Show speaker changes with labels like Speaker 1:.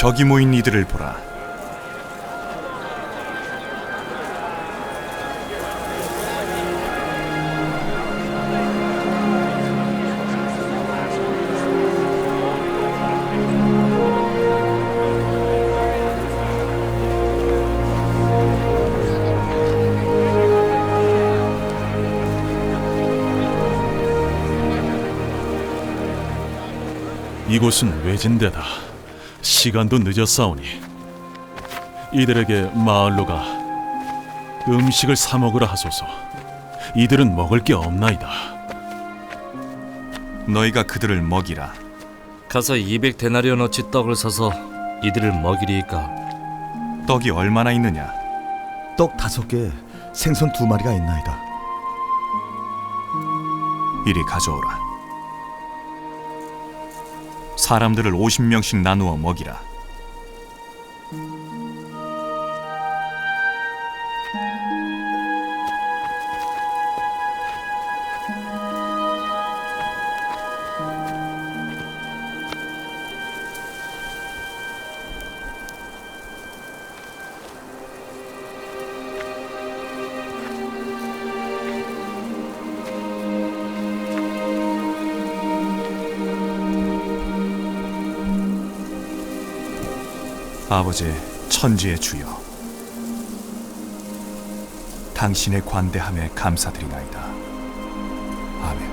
Speaker 1: 적이 모인 이들을 보라.
Speaker 2: 이곳은 외진데다 시간도 늦었사오니 이들에게 마을로 가 음식을 사 먹으라 하소서. 이들은 먹을 게 없나이다.
Speaker 1: 너희가 그들을 먹이라.
Speaker 3: 가서 200 데나리온어치 떡을 사서 이들을 먹이리이까
Speaker 1: 떡이 얼마나 있느냐?
Speaker 4: 떡 다섯 개, 생선 두 마리가 있나이다.
Speaker 1: 이리 가져오라. 사람들을 50명씩 나누어 먹이라. 아버지 천지의 주여. 당신의 관대함에 감사드리나이다. 아멘